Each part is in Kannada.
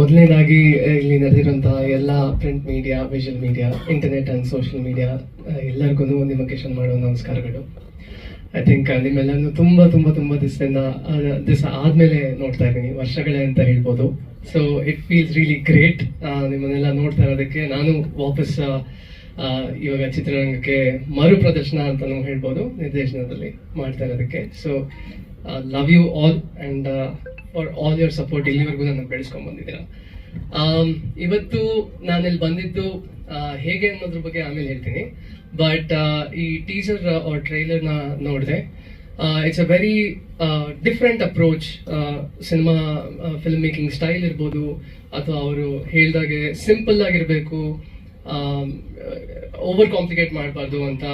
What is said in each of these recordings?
ಮೊದಲನೇದಾಗಿ ಇಲ್ಲಿ ನಡೆದಿರುವಂತಹ ಎಲ್ಲ print media visual media internet and social media ಎಲ್ಲರಿಗೂ ನಿಮ್ಮ ಕಿಶನ್ ಮಾಡುವ ನಮಸ್ಕಾರಗಳು. ಐ ಥಿಂಕ್ ನಿಮ್ಮೆಲ್ಲರನ್ನು ತುಂಬ ತುಂಬ ತುಂಬ ದಿವಸದಿಂದ ದಿವಸ ಆದಮೇಲೆ ನೋಡ್ತಾ ಇದ್ದೀನಿ, ವರ್ಷಗಳೇ ಅಂತ ಹೇಳ್ಬೋದು. So it feels really great ನಿಮ್ಮನ್ನೆಲ್ಲ ನೋಡ್ತಾ ಇರೋದಕ್ಕೆ ನಾನು ವಾಪಸ್ ಇವಾಗ ಚಿತ್ರರಂಗಕ್ಕೆ ಮರು ಪ್ರದರ್ಶನ ಅಂತಲೂ ಹೇಳ್ಬೋದು, ನಿರ್ದೇಶನದಲ್ಲಿ ಮಾಡ್ತಾ ಇರೋದಕ್ಕೆ. So love you all and for all your support ಇಲ್ಲಿವರೆಗೂ ನನ್ನ ಬೆಳೆಸ್ಕೊಂಡ್ ಬಂದಿದ್ದೀರಾ? ಇವತ್ತು ನಾನಿಲ್ಲಿ ಬಂದಿದ್ದು ಹೇಗೆ ಅನ್ನೋದ್ರ ಬಗ್ಗೆ ಆಮೇಲೆ ಹೇಳ್ತೀನಿ. ಬಟ್ ಈ ಟೀಸರ್ ಟ್ರೈಲರ್ನ ನೋಡಿದೆ. It's a very different approach cinema film making style ಇರ್ಬೋದು, ಅಥವಾ ಅವರು ಹೇಳ್ದಾಗೆ ಸಿಂಪಲ್ ಆಗಿರಬೇಕು ಓವರ್ ಕಾಂಪ್ಲಿಕೇಟ್ ಮಾಡಬಾರ್ದು ಅಂತ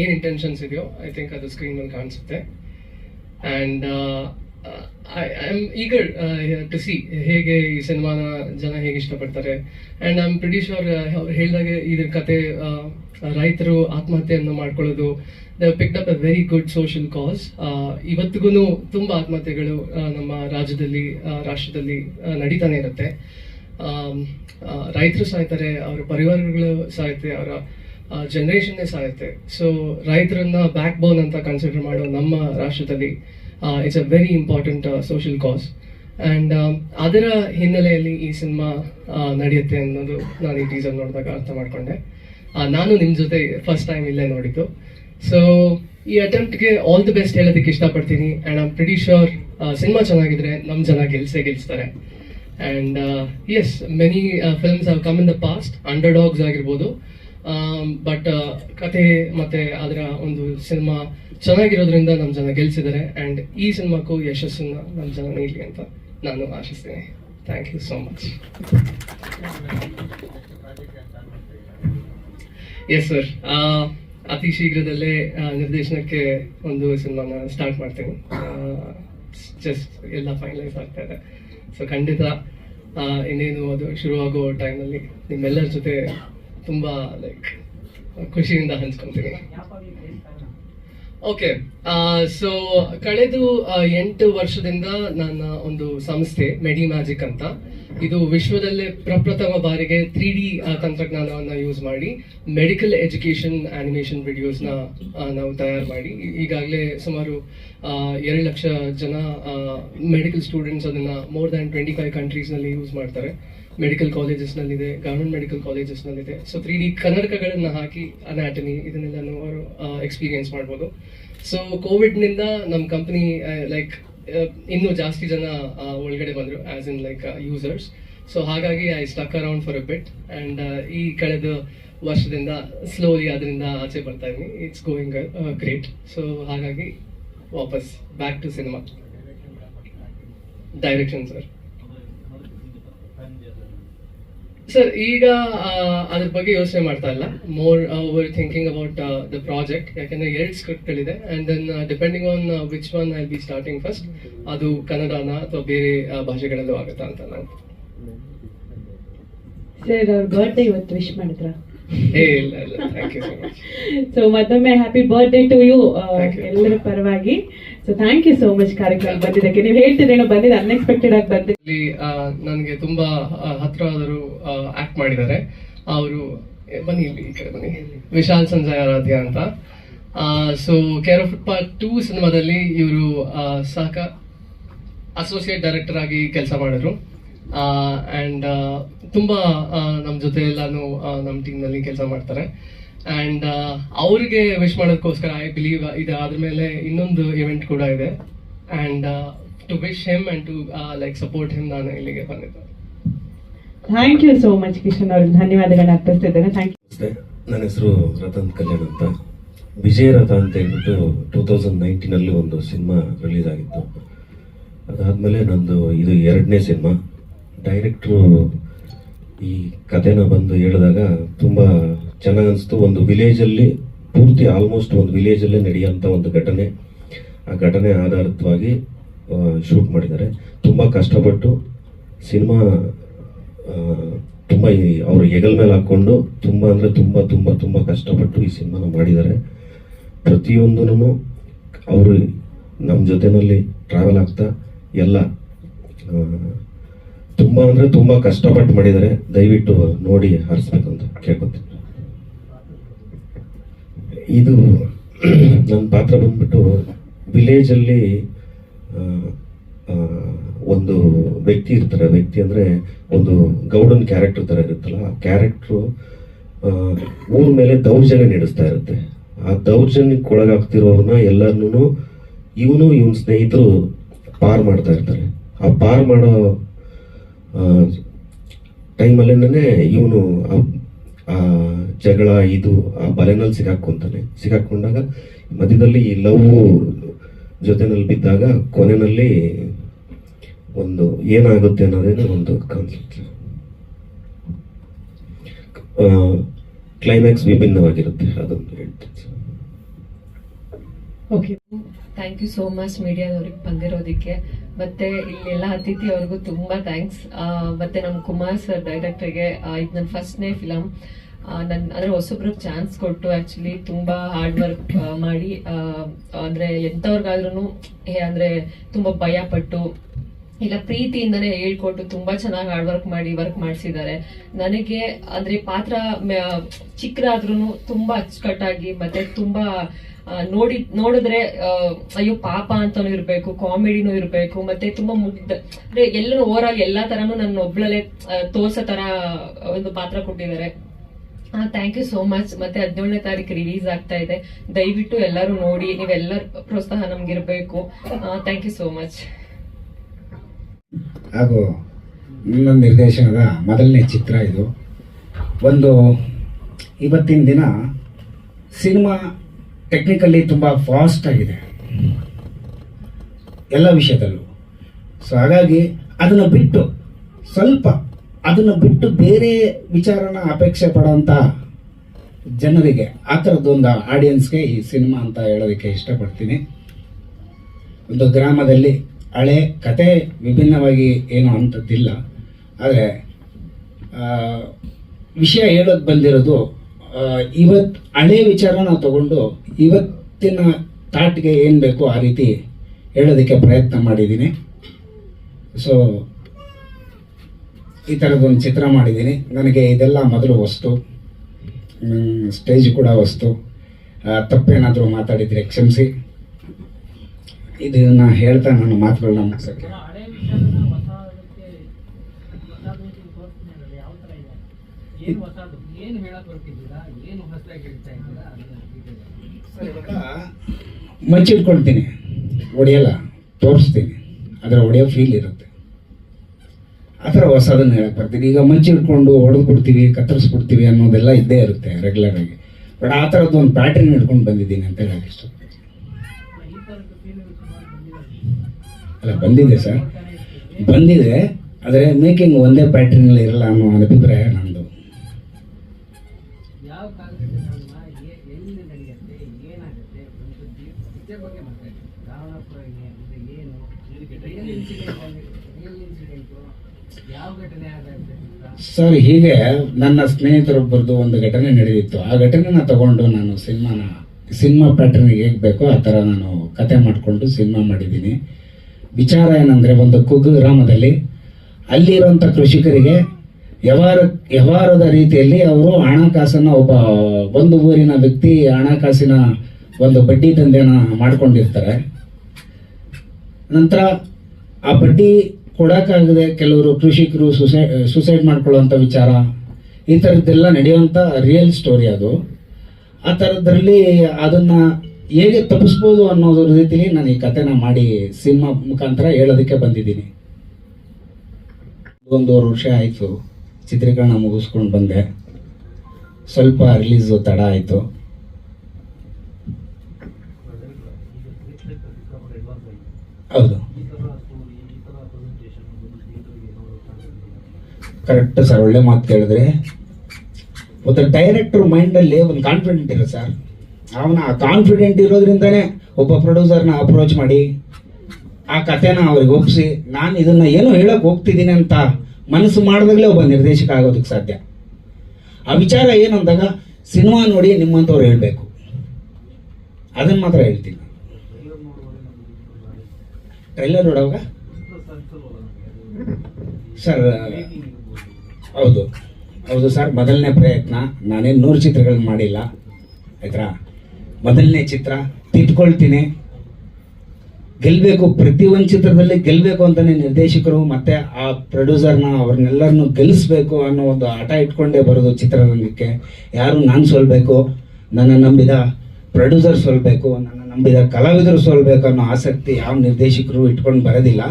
ಏನ್ ಇಂಟೆನ್ಷನ್ಸ್ ಇದೆಯೋ ಐ ಥಿಂಕ್ ಅದು ಸ್ಕ್ರೀನ್ ಮೇಲೆ ಕಾಣಿಸುತ್ತೆ. And I am eager to see ಹೇಗೆ ಈ ಸಿನಿಮಾನ ಜನ ಹೇಗೆ ಇಷ್ಟಪಡ್ತಾರೆ. ಆ್ಯಂಡ್ ಐ ಆಮ್ ಪ್ರಿಟಿ ಅವ್ರು ಹೇಳಿದಾಗೆ ಇದ್ರ ಕತೆ ರೈತರು ಆತ್ಮಹತ್ಯೆಯನ್ನು ಮಾಡ್ಕೊಳ್ಳೋದು. The picked up a very good social cause ಇವತ್ತಿಗೂ ತುಂಬ ಆತ್ಮಹತ್ಯೆಗಳು ನಮ್ಮ ರಾಜ್ಯದಲ್ಲಿ ರಾಷ್ಟ್ರದಲ್ಲಿ ನಡೀತಾನೆ ಇರುತ್ತೆ. ರೈತರು ಸಾಯ್ತಾರೆ, ಅವರ ಪರಿವಾರಗಳು ಸಾಯುತ್ತೆ ಅವರ ಜನ್ರೇಷನ್ನೇ ಸಾಯುತ್ತೆ ಸೊ ರೈತರನ್ನ ಬ್ಯಾಕ್ ಬೋನ್ ಅಂತ ಕನ್ಸಿಡರ್ ಮಾಡೋ ನಮ್ಮ ರಾಷ್ಟ್ರದಲ್ಲಿ it's a very important social cause and ಅದರ ಹಿನ್ನೆಲೆಯಲ್ಲಿ ಈ ಸಿನಿಮಾ ನಡೆಯುತ್ತೆ ಅನ್ನೋದು ನಾನು ಈ ಟೀಸರ್ ನೋಡಿದಾಗ ಅರ್ಥ ಮಾಡಿಕೊಂಡೆ. ನಾನು ನಿಮ್ಮ ಜೊತೆ ಫಸ್ಟ್ ಟೈಮ್ ಇಲ್ಲೇ ನೋಡಿದ್ದು. ಸೊ ಈ ಅಟೆಂಪ್ಟ್ಗೆ ಆಲ್ ದಿ ಬೆಸ್ಟ್ ಹೇಳೋದಕ್ಕೆ ಇಷ್ಟಪಡ್ತೀನಿ. And am pretty sure cinema ಚೆನ್ನಾಗಿದ್ರೆ ನಮ್ಮ ಜನ ಗೆಲ್ಸೇ ಗೆಲ್ಸ್ತಾರೆ. And as many films have come in the past underdogs ಆಗಿರ್ಬೋದು. ಬಟ್ ಕತೆ ಮತ್ತೆ ಅದರ ಒಂದು ಸಿನಿಮಾ ಚೆನ್ನಾಗಿರೋದ್ರಿಂದ ನಮ್ಮ ಜನ ಗೆಲ್ಸಿದ್ದಾರೆ ಆ್ಯಂಡ್ ಈ ಸಿನಿಮಾಕ್ಕೂ ಯಶಸ್ಸನ್ನು ನಮ್ಮ ಜನ ನೀಡಲಿ ಅಂತ ನಾನು ಆಶಿಸ್ತೀನಿ. Thank you so much yes sir ಅತಿ ಶೀಘ್ರದಲ್ಲೇ ನಿರ್ದೇಶನಕ್ಕೆ ಒಂದು ಸಿನಿಮಾನ ಸ್ಟಾರ್ಟ್ ಮಾಡ್ತೀನಿ. ಜಸ್ಟ್ ಎಲ್ಲ ಫೈನಲೈಸ್ ಆಗ್ತಾ ಇದೆ. ಸೊ ಖಂಡಿತ ಇನ್ನೇನು ಅದು ಶುರುವಾಗೋ ಟೈಮಲ್ಲಿ ನಿಮ್ಮೆಲ್ಲರ ಜೊತೆ ತುಂಬ ಲೈಕ್ ಖುಷಿಯಿಂದ ಹಂಚ್ಕೊತೀನಿ ಓಕೆ ಸೊ ಕಳೆದು ಎಂಟು ವರ್ಷದಿಂದ ನನ್ನ ಒಂದು ಸಂಸ್ಥೆ ಮೆಡಿ ಮ್ಯಾಜಿಕ್ ಅಂತ, ಇದು ವಿಶ್ವದಲ್ಲೇ ಪ್ರಪ್ರಥಮ ಬಾರಿಗೆ ತ್ರೀ ಡಿ ತಂತ್ರಜ್ಞಾನವನ್ನು ಯೂಸ್ ಮಾಡಿ ಮೆಡಿಕಲ್ ಎಜುಕೇಶನ್ ಆನಿಮೇಷನ್ ವಿಡಿಯೋಸ್ನ ನಾವು ತಯಾರು ಮಾಡಿ ಈಗಾಗಲೇ ಸುಮಾರು ಎರಡು ಲಕ್ಷ ಜನ ಮೆಡಿಕಲ್ ಸ್ಟೂಡೆಂಟ್ಸ್ ಅದನ್ನು ಮೋರ್ ದ್ಯಾನ್ ಟ್ವೆಂಟಿ ಫೈವ್ ಕಂಟ್ರೀಸ್ನಲ್ಲಿ ಯೂಸ್ ಮಾಡ್ತಾರೆ. ಮೆಡಿಕಲ್ ಕಾಲೇಜಸ್ನಲ್ಲಿದೆ ಗವರ್ಮೆಂಟ್ ಮೆಡಿಕಲ್ ಕಾಲೇಜಸ್ನಲ್ಲಿದೆ ಸೊ ತ್ರೀ ಡಿ ಕನ್ನಡಕಗಳನ್ನ ಹಾಕಿ ಅನಾಟಮಿ ಇದನ್ನೆಲ್ಲ ಅವರು ಎಕ್ಸ್ಪೀರಿಯನ್ಸ್ ಮಾಡ್ಬೋದು. ಸೊ ಕೋವಿಡ್ನಿಂದ ನಮ್ಮ ಕಂಪ್ನಿ ಲೈಕ್ ಇನ್ನೂ ಜಾಸ್ತಿ ಜನ ಒಳಗಡೆ ಬಂದರು as in like users so ಹಾಗಾಗಿ I stuck around for a bit and ಈ ಕಳೆದ ವರ್ಷದಿಂದ ಸ್ಲೋಲಿ ಅದರಿಂದ ಆಚೆ ಬರ್ತಾ ಇದ್ದೀನಿ. ಇಟ್ಸ್ ಗೋಯಿಂಗ್ ಗ್ರೇಟ್ ಸೊ ಹಾಗಾಗಿ ವಾಪಸ್ back to cinema direction sir sir ಈಗ ಅದ್ರ ಬಗ್ಗೆ ಯೋಚನೆ ಮಾಡ್ತಾ ಇಲ್ಲ. More over thinking about the project ಯಾಕಂದ್ರೆ ಎರಡು ಸ್ಕ್ರಿಪ್ಟ್ಗಳಿದೆ and then depending on which one I be starting first ಅದು ಕನ್ನಡನ ಅಥವಾ ಬೇರೆ ಭಾಷೆಗಳಲ್ಲೂ ಆಗುತ್ತಾ ಅಂತ ನಾನು. ಸರ್ ಅವ್ರ ಬರ್ಡೇ ಇವತ್ತು ವಿಶ್ ಮಾಡಿದ್ರ? ಏ ಇಲ್ಲ ಇಲ್ಲ. ಥ್ಯಾಂಕ್ ಯು ಸೊ ಮತ್ತೊಮ್ಮೆ ಹ್ಯಾಪಿ ಬರ್ಡೇ ಟು ಯು ಎಲ್ಲರ ಪರವಾಗಿ. So thank you so much ಕಾರ್ಯಕ್ರಮ ಬಂದಿದ್ದಕ್ಕೆ. ನೀವು ಹೇಳ್ತಿದ್ರೇನೋ ಬಂದಿದ್ದು ಅನ್ಎಕ್ಸ್ಪೆಕ್ಟೆಡ್ ಆಗಿ ಬಂದಿದ್ದು ನನಗೆ ತುಂಬಾ ಹತ್ರ ಹತ್ರವಾದರು ಆಕ್ಟ್ ಮಾಡಿದ್ದಾರೆ. ಅವರು ಬನ್ನಿ ಇಲ್ಲಿ, ಈ ಕಡೆ ಬನ್ನಿ. ವಿಶಾಲ್ ಸಂಜಯ್ ಆರಾಧ್ಯ ಅಂತ. So care of footpath two ಸಿನಿಮಾದಲ್ಲಿ ಇವರು ಸಾಕ ಅಸೋಸಿಯೇಟ್ ಡೈರೆಕ್ಟರ್ ಆಗಿ ಕೆಲಸ ಮಾಡಿದ್ರು. ಆ್ಯಂಡ್ ತುಂಬಾ ನಮ್ಮ ಜೊತೆ ಎಲ್ಲಾನು ನಮ್ಮ ಟೀಮ್ನಲ್ಲಿ ಕೆಲಸ ಮಾಡ್ತಾರೆ. ಆ್ಯಂಡ್ ಅವ್ರಿಗೆ ವಿಶ್ ಮಾಡೋದಕ್ಕೋಸ್ಕರ ಐ ಬಿಲೀವ್ ಇದು ಆದ್ರ ಮೇಲೆ ಇನ್ನೊಂದು ಇವೆಂಟ್ ಕೂಡ ಇದೆ. And to wish him and to like support him ನಾನು ಇಲ್ಲಿಗೆ ಬಂದಿದ್ದೆ. Thank you so much Kishan ಅವ್ರಿಗೆ ಧನ್ಯವಾದಗಳನ್ನ ಅರ್ಪಿಸ್ತಿದ್ದೇನೆ. ಥ್ಯಾಂಕ್ ಯು ನನ್ನ ಹೆಸರು ರತನ್ ಕಲ್ಯಾಣ್ ಅಂತ. ವಿಜಯ ರಥ ಅಂತ ಹೇಳ್ಬಿಟ್ಟು ಟೂ ತೌಸಂಡ್ ನೈನ್ಟೀನಲ್ಲಿ ಒಂದು ಸಿನಿಮಾ ರಿಲೀಸ್ ಆಗಿತ್ತು. ಅದಾದಮೇಲೆ ನಂದು ಇದು ಎರಡನೇ ಸಿನಿಮಾ. ಡೈರೆಕ್ಟ್ರು ಈ ಕಥೆನ ಬಂದು ಹೇಳಿದಾಗ ತುಂಬ ಚೆನ್ನಾಗಿ ಅನಿಸ್ತು ಒಂದು ವಿಲೇಜಲ್ಲಿ ಪೂರ್ತಿ ಆಲ್ಮೋಸ್ಟ್ ಒಂದು ವಿಲೇಜಲ್ಲೇ ನಡೆಯುವಂಥ ಒಂದು ಘಟನೆ. ಆ ಘಟನೆ ಆಧಾರಿತವಾಗಿ ಶೂಟ್ ಮಾಡಿದ್ದಾರೆ. ತುಂಬ ಕಷ್ಟಪಟ್ಟು ಸಿನಿಮಾ ತುಂಬ ಅವರು ಹೆಗಲ್ ಮೇಲೆ ಹಾಕ್ಕೊಂಡು ತುಂಬ ಅಂದರೆ ತುಂಬ ತುಂಬ ತುಂಬ ಕಷ್ಟಪಟ್ಟು ಈ ಸಿನಿಮಾನ ಮಾಡಿದ್ದಾರೆ. ಪ್ರತಿಯೊಂದೂ ಅವರು ನಮ್ಮ ಜೊತೆಯಲ್ಲಿ ಟ್ರಾವೆಲ್ ಆಗ್ತಾ ಎಲ್ಲ ತುಂಬಾ ಅಂದ್ರೆ ತುಂಬಾ ಕಷ್ಟಪಟ್ಟು ಮಾಡಿದ್ದಾರೆ. ದಯವಿಟ್ಟು ನೋಡಿ, ಹರಿಸ್ಬೇಕಂತ ಕೇಳ್ಕೊತೀನಿ. ಇದು ನನ್ನ ಪಾತ್ರ ಬಂದ್ಬಿಟ್ಟು ವಿಲೇಜ್ ಅಲ್ಲಿ ಆ, ಆ, ಒಂದು ವ್ಯಕ್ತಿ ಇರ್ತಾರೆ. ವ್ಯಕ್ತಿ ಅಂದ್ರೆ ಒಂದು ಗೌಡನ್ ಕ್ಯಾರೆಕ್ಟರ್ ತರ ಇರುತ್ತಲ್ಲ ಆ ಕ್ಯಾರೆಕ್ಟ್ರು ಊರ್ ಮೇಲೆ ದೌರ್ಜನ್ಯ ನಡೆಸ್ತಾ ಇರುತ್ತೆ. ಆ ದೌರ್ಜನ್ಯಕ್ಕೆ ಒಳಗಾಗ್ತಿರೋರನ್ನ ಎಲ್ಲರನ್ನೂ ಇವನು ಇವನ ಸ್ನೇಹಿತರು ಪಾರ್ ಮಾಡ್ತಾ ಇರ್ತಾರೆ. ಆ ಪಾರ್ ಮಾಡೋ ಟೈಮಲ್ಲೇನೆ ಇವನು ಜಗಳ ಇದು, ಆ ಬಲೆನಲ್ಲಿ ಸಿಗಾಕೊಂತಾನೆ ಸಿಗಾಕೊಂಡಾಗ ಮಧ್ಯದಲ್ಲಿ ಈ ಲವ್ ಜೊತೆನಲ್ಲಿ ಬಿದ್ದಾಗ ಕೊನೆಯಲ್ಲಿ ಒಂದು ಏನಾಗುತ್ತೆ ಅನ್ನೋದೇನೆ ಒಂದು ಕಾನ್ಸೆಪ್ಟ್ ಕ್ಲೈಮ್ಯಾಕ್ಸ್ ವಿಭಿನ್ನವಾಗಿರುತ್ತೆ, ಅದೊಂದು ಹೇಳ್ತೀನಿ. Okay thank you so much ಮೀಡಿಯಾದವ್ರಿಗೆ ಬಂದಿರೋದಕ್ಕೆ ಮತ್ತೆ ಇಲ್ಲೆಲ್ಲ ಅತಿಥಿ ಅವ್ರಿಗೂ ತುಂಬಾ ಥ್ಯಾಂಕ್ಸ್ ಮತ್ತೆ ನಮ್ಮ ಕುಮಾರ್ ಸರ್ ಡೈರೆಕ್ಟರ್ಗೆ ಇದು ನನ್ನ ಫಸ್ಟ್ನೇ ಫಿಲಮ್ ನನ್ನ ಅಂದ್ರೆ ಹೊಸೊಬ್ರಿಗೆ ಚಾನ್ಸ್ ಕೊಟ್ಟು ಆಕ್ಚುಲಿ ತುಂಬಾ ಹಾರ್ಡ್ ವರ್ಕ್ ಮಾಡಿ ಅಂದ್ರೆ ಎಂಥವ್ರಿಗಾದ್ರೂ ಅಂದ್ರೆ ತುಂಬಾ ಭಯ ಪಟ್ಟು ಇಲ್ಲ, ಪ್ರೀತಿಯಿಂದನೇ ಹೇಳ್ಕೊಟ್ಟು ತುಂಬಾ ಚೆನ್ನಾಗಿ ಹಾರ್ಡ್ ವರ್ಕ್ ಮಾಡಿ ವರ್ಕ್ ಮಾಡಿಸಿದ್ದಾರೆ. ನನಗೆ ಅಂದ್ರೆ ಪಾತ್ರ ಚಿಕ್ಕದಾದ್ರೂ ತುಂಬಾ ಅಚ್ಚುಕಟ್ಟಾಗಿ ಮತ್ತೆ ತುಂಬಾ ನೋಡಿ, ನೋಡಿದ್ರೆ ಅಯ್ಯೋ, ಪಾಪ ಅಂತಾನು ಇರ್ಬೇಕು, ಕಾಮಿಡಿನೂ ಇರ್ಬೇಕು, ಮತ್ತೆ ತುಂಬಾ ಮುಗ್ಧ, ಅಂದ್ರೆ ಎಲ್ಲರೂ ಓವರ್ ಆಲ್ ಎಲ್ಲಾ ತರನು ನನ್ನ ಒಬ್ಳಲ್ಲೇ ತೋರ್ಸೋ ತರ ಒಂದು ಪಾತ್ರ ಕೊಟ್ಟಿದ್ದಾರೆ. ಥ್ಯಾಂಕ್ ಯು ಸೋ ಮಚ್ ಮತ್ತೆ ಹದಿನೇಳನೇ ತಾರೀಕು ರಿಲೀಸ್ ಆಗ್ತಾ ಇದೆ. ದಯವಿಟ್ಟು ಎಲ್ಲರೂ ನೋಡಿ, ನೀವೆಲ್ಲರ ಪ್ರೋತ್ಸಾಹ ನಮ್ಗಿರ್ಬೇಕು. ಥ್ಯಾಂಕ್ ಯು ಸೋ ಮಚ್ ಹಾಗೂ ನನ್ನ ನಿರ್ದೇಶನದ ಮೊದಲನೇ ಚಿತ್ರ ಇದು. ಒಂದು ಇವತ್ತಿನ ದಿನ ಸಿನಿಮಾ ಟೆಕ್ನಿಕಲಿ ತುಂಬ ಫಾಸ್ಟ್ ಆಗಿದೆ. ಎಲ್ಲ ವಿಷಯದಲ್ಲೂ. ಸೊ ಹಾಗಾಗಿ ಅದನ್ನು ಬಿಟ್ಟು ಸ್ವಲ್ಪ ಅದನ್ನು ಬಿಟ್ಟು ಬೇರೆ ವಿಚಾರನ ಅಪೇಕ್ಷೆ ಪಡೋಂಥ ಜನರಿಗೆ ಆ ಥರದ್ದೊಂದು ಆಡಿಯನ್ಸ್ಗೆ ಈ ಸಿನಿಮಾ ಅಂತ ಹೇಳೋದಕ್ಕೆ ಇಷ್ಟಪಡ್ತೀನಿ. ಒಂದು ಗ್ರಾಮದಲ್ಲಿ ಹಳೆ ಕತೆ ವಿಭಿನ್ನವಾಗಿ ಏನು ಅಂಥದ್ದಿಲ್ಲ. ಆದರೆ ವಿಷಯ ಹೇಳೋದು ಬಂದಿರೋದು ಇವತ್ತು ಹಳೆ ವಿಚಾರನ ತಗೊಂಡು ಇವತ್ತಿನ ತಾಟ್ಗೆ ಏನು ಬೇಕೋ ಆ ರೀತಿ ಹೇಳೋದಕ್ಕೆ ಪ್ರಯತ್ನ ಮಾಡಿದ್ದೀನಿ. ಸೊ ಈ ಥರದೊಂದು ಚಿತ್ರ ಮಾಡಿದ್ದೀನಿ. ನನಗೆ ಇದೆಲ್ಲ ಮೊದಲು ವಸ್ತು. ಸ್ಟೇಜ್ ಕೂಡ ವಸ್ತು. ತಪ್ಪೇನಾದರೂ ಮಾತಾಡಿದರೆ ಕ್ಷಮಿಸಿ. ಇದನ್ನ ಹೇಳ್ತಾ ನನ್ನ ಮಾತುಗಳನ್ನ ಮುಗಿಸೋಕ್ಕೆ. ಮಚ್ಚಿಟ್ಕೊಳ್ತೀನಿ. ಹೊಡೆಯಲ್ಲ ತೋರಿಸ್ತೀನಿ. ಅದರ ಹೊಡೆಯೋ ಫೀಲ್ ಇರುತ್ತೆ. ಆ ಥರ ಹೊಸದನ್ನು ಹೇಳಕ್ಕೆ ಬರ್ತೀನಿ. ಈಗ ಮಂಚಿಡ್ಕೊಂಡು ಹೊಡೆದು ಬಿಡ್ತೀವಿ ಕತ್ತರಿಸ್ಬಿಡ್ತೀವಿ ಅನ್ನೋದೆಲ್ಲ ಇದ್ದೇ ಇರುತ್ತೆ ರೆಗ್ಯುಲರಾಗಿ ಬಟ್ ಆ ಥರದ್ದು ಒಂದು ಪ್ಯಾಟರ್ನ್ ಇಟ್ಕೊಂಡು ಬಂದಿದ್ದೀನಿ ಅಂತ ಹೇಳೋಕ್ಕೆ ಇಷ್ಟ ಅಲ್ಲ ಬಂದಿದೆ ಸರ್. ಬಂದಿದೆ ಆದರೆ ಮೇಕಿಂಗ್ ಒಂದೇ ಪ್ಯಾಟರ್ನ್ ಇರಲ್ಲ ಅನ್ನೋ ಅಭಿಪ್ರಾಯ ನಮ್ಮದು ಸರ್ ಹೀಗೆ ನನ್ನ ಸ್ನೇಹಿತರೊಬ್ಬರದು ಒಂದು ಘಟನೆ ನಡೆದಿತ್ತು. ಆ ಘಟನೆನ ತಗೊಂಡು ನಾನು ಸಿನಿಮಾನ ಸಿನಿಮಾ ಪ್ಯಾಟರ್ನ್ ಹೇಗೆ ಬೇಕೋ ಆ ಥರ ನಾನು ಕತೆ ಮಾಡಿಕೊಂಡು ಸಿನಿಮಾ ಮಾಡಿದ್ದೀನಿ. ವಿಚಾರ ಏನಂದರೆ ಒಂದು ಕುಗ್ಗು ಗ್ರಾಮದಲ್ಲಿ ಅಲ್ಲಿರುವಂಥ ಕೃಷಿಕರಿಗೆ ವ್ಯವಹಾರ, ವ್ಯವಹಾರದ ರೀತಿಯಲ್ಲಿ ಅವರು ಹಣಕಾಸನ್ನು ಒಬ್ಬ ಒಂದು ಊರಿನ ವ್ಯಕ್ತಿ ಹಣಕಾಸಿನ ಒಂದು ಬಡ್ಡಿ ದಂಧೆನ ಮಾಡಿಕೊಂಡಿರ್ತಾರೆ. ನಂತರ ಆ ಬಡ್ಡಿ ಕೊಡೋಕ್ಕಾಗದೆ ಕೆಲವರು ಕೃಷಿಕರು ಸುಸೈ, ಸುಸೈಡ್ ಮಾಡ್ಕೊಳ್ಳೋಂಥ ವಿಚಾರ, ಈ ಥರದ್ದೆಲ್ಲ ನಡೆಯುವಂಥ ರಿಯಲ್ ಸ್ಟೋರಿ ಅದು. ಆ ಥರದ್ರಲ್ಲಿ ಅದನ್ನು ಹೇಗೆ ತಪ್ಪಿಸ್ಬೋದು ಅನ್ನೋದ್ರ ರೀತಿಲಿ ನಾನು ಈ ಕಥೆನ ಮಾಡಿ ಸಿನಿಮಾ ಮುಖಾಂತರ ಹೇಳೋದಕ್ಕೆ ಬಂದಿದ್ದೀನಿ. ಒಂದೂವರೆ ವರ್ಷ ಆಯಿತು, ಚಿತ್ರೀಕರಣ ಮುಗಿಸ್ಕೊಂಡು ಬಂದೆ. ಸ್ವಲ್ಪ ರಿಲೀಸು ತಡ ಆಯಿತು. ಹೌದು. ಕರೆಕ್ಟ್ ಸರ್ ಒಳ್ಳೆ ಮಾತು ಕೇಳಿದ್ರೆ ಒಂದು ಡೈರೆಕ್ಟರ್ ಮೈಂಡಲ್ಲಿ ಒಂದು ಕಾನ್ಫಿಡೆಂಟ್ ಇದೆ ಸರ್ ಅವನ ಕಾನ್ಫಿಡೆಂಟ್ ಇರೋದ್ರಿಂದನೇ ಒಬ್ಬ ಪ್ರೊಡ್ಯೂಸರ್ನ ಅಪ್ರೋಚ್ ಮಾಡಿ ಆ ಕಥೆನ ಅವ್ರಿಗೆ ಒಪ್ಪಿಸಿ ನಾನು ಇದನ್ನ ಏನೋ ಹೇಳಕ್ ಹೋಗ್ತಿದ್ದೀನಿ ಅಂತ ಮನಸ್ಸು ಮಾಡಿದಾಗಲೇ ಒಬ್ಬ ನಿರ್ದೇಶಕ ಆಗೋದಕ್ಕೆ ಸಾಧ್ಯ. ಆ ವಿಚಾರ ಏನು ಅಂದಾಗ ಸಿನಿಮಾ ನೋಡಿ ನಿಮ್ಮಂಥವ್ರು ಹೇಳಬೇಕು. ಅದನ್ನ ಮಾತ್ರ ಹೇಳ್ತೀನಿ. ಟ್ರೈಲರ್ ನೋಡುವಾಗ? ಸರ್ ಹೌದು. ಹೌದು ಸರ್ ಮೊದಲನೇ ಪ್ರಯತ್ನ, ನಾನೇನು ನೂರು ಚಿತ್ರಗಳನ್ನ ಮಾಡಿಲ್ಲ, ಆಯ್ತಾ? ಮೊದಲನೇ ಚಿತ್ರ ತಿದ್ಕೊಳ್ತೀನಿ. ಗೆಲ್ಲಬೇಕು ಒಂದು ಚಿತ್ರದಲ್ಲಿ ಗೆಲ್ಲಬೇಕು ಅಂತಲೇ ನಿರ್ದೇಶಕರು ಮತ್ತೆ ಆ ಪ್ರೊಡ್ಯೂಸರ್ನ ಅವ್ರನ್ನೆಲ್ಲರನ್ನು ಗೆಲ್ಲಿಸ್ಬೇಕು ಅನ್ನೋ ಒಂದು ಹಠ ಇಟ್ಕೊಂಡೇ ಬರೋದು ಚಿತ್ರರಂಗಕ್ಕೆ. ಯಾರು ನಾನು ಸೋಲ್ಬೇಕು, ನನ್ನ ನಂಬಿದ ಪ್ರೊಡ್ಯೂಸರ್ ಸೋಲ್ಬೇಕು, ನನ್ನ ನಂಬಿದ ಕಲಾವಿದರು ಸೋಲ್ಬೇಕು ಅನ್ನೋ ಆಸಕ್ತಿ ಯಾವ ನಿರ್ದೇಶಕರು ಇಟ್ಕೊಂಡು ಬರೋದಿಲ್ಲ.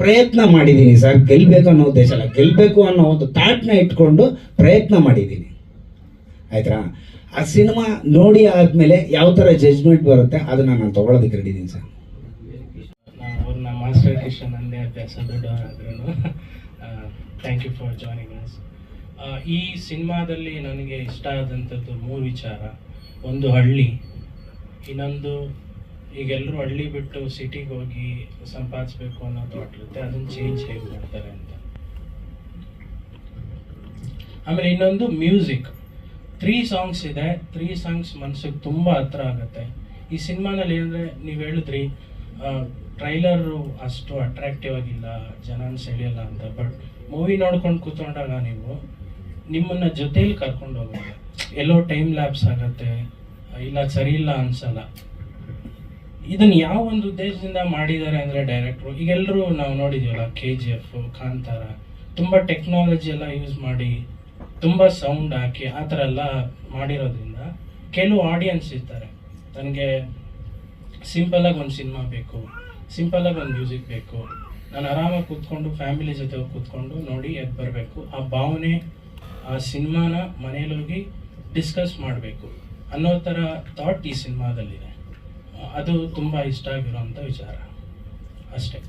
ಪ್ರಯತ್ನ ಮಾಡಿದ್ದೀನಿ ಸರ್ ಗೆಲ್ಲಬೇಕು ಅನ್ನೋ ಉದ್ದೇಶ ಅಲ್ಲ. ಗೆಲ್ಲಬೇಕು ಅನ್ನೋ ಒಂದು ಥಾಟ್ನ ಇಟ್ಕೊಂಡು ಪ್ರಯತ್ನ ಮಾಡಿದ್ದೀನಿ. ಆಯ್ತಾ ಆ ಸಿನಿಮಾ ನೋಡಿ ಆದಮೇಲೆ ಯಾವ ಥರ ಜಜ್ಮೆಂಟ್ ಬರುತ್ತೆ, ಅದನ್ನು ನಾನು ತೊಗೊಳೋದಕ್ಕೆ ರೆಡಿ ಇದ್ದೀನಿ ಸರ್. ಅವ್ರನ್ನ ಮಾಸ್ಟರ್ ಕಿಶನ್ ಅಂದೇ ಅಭ್ಯಾಸ ದೊಡ್ಡವರಾದ್ರೂ thank you for joining us ಈ ಸಿನಿಮಾದಲ್ಲಿ ನನಗೆ ಇಷ್ಟ ಆದಂಥದ್ದು ಮೂರು ವಿಚಾರ. ಒಂದು ಹಳ್ಳಿ, ಇನ್ನೊಂದು ಈಗೆಲ್ಲರೂ ಹಳ್ಳಿ ಬಿಟ್ಟು ಸಿಟಿಗೆ ಹೋಗಿ ಸಂಪಾದಿಸ್ಬೇಕು ಅನ್ನೋ ಥಾಟ್ ಇರುತ್ತೆ, ಅದನ್ನು ಚೇಂಜ್ ಹೇಗೆ ಮಾಡ್ತಾರೆ ಅಂತ. ಆಮೇಲೆ ಇನ್ನೊಂದು ಮ್ಯೂಸಿಕ್ ತ್ರೀ ಸಾಂಗ್ಸ್ ಇದೆ. ತ್ರೀ ಸಾಂಗ್ಸ್ ಮನ್ಸಿಗೆ ತುಂಬ ಹತ್ರ ಆಗುತ್ತೆ. ಈ ಸಿನಿಮಾನಲ್ಲಿ ಏನಂದರೆ ನೀವು ಹೇಳಿದ್ರಿ ಟ್ರೈಲರು ಅಷ್ಟು ಅಟ್ರಾಕ್ಟಿವ್ ಆಗಿಲ್ಲ ಜನ ಸೆಳೆಯಲ್ಲ ಅಂತ. ಬಟ್ ಮೂವಿ ನೋಡ್ಕೊಂಡು ಕೂತ್ಕೊಂಡಾಗ ನೀವು ನಿಮ್ಮನ್ನ ಜೊತೇಲಿ ಕರ್ಕೊಂಡು ಹೋಗುತ್ತೆ ಎಲ್ಲೋ ಟೈಮ್ ಲ್ಯಾಬ್ಸ್ ಆಗುತ್ತೆ, ಇಲ್ಲ ಸರಿ ಇಲ್ಲ ಅನ್ಸಲ್ಲ. ಇದನ್ನ ಯಾವ ಒಂದು ಉದ್ದೇಶದಿಂದ ಮಾಡಿದ್ದಾರೆ ಅಂದ್ರೆ ಡೈರೆಕ್ಟ್ರು ಈಗೆಲ್ಲರೂ ನಾವು ನೋಡಿದ್ದೀವಲ್ಲ ಕೆ ಜಿ ಎಫ್ ಕಾಂತಾರ ತುಂಬ ಟೆಕ್ನಾಲಜಿ ಎಲ್ಲ ಯೂಸ್ ಮಾಡಿ ತುಂಬ ಸೌಂಡ್ ಹಾಕಿ ಆ ಥರ ಎಲ್ಲ ಮಾಡಿರೋದ್ರಿಂದ ಕೆಲವು ಆಡಿಯನ್ಸ್ ಇರ್ತಾರೆ. ನನಗೆ ಸಿಂಪಲಾಗಿ ಒಂದು ಸಿನಿಮಾ ಬೇಕು ಸಿಂಪಲಾಗಿ ಒಂದು ಮ್ಯೂಸಿಕ್ ಬೇಕು. ನಾನು ಆರಾಮಾಗಿ ಕೂತ್ಕೊಂಡು ಫ್ಯಾಮಿಲಿ ಜೊತೆ ಕೂತ್ಕೊಂಡು ನೋಡಿ ಎದ್ದು ಬರಬೇಕು. ಆ ಭಾವನೆ ಆ ಸಿನಿಮಾನ ಮನೇಲಿ ಹೋಗಿ ಡಿಸ್ಕಸ್ ಮಾಡಬೇಕು ಅನ್ನೋ ಥರ ಥಾಟ್ ಈ ಸಿನಿಮಾದಲ್ಲಿದೆ ಅದು ತುಂಬ ಇಷ್ಟ ಆಗಿರೋಂಥ ವಿಚಾರ. ಅಷ್ಟೇ.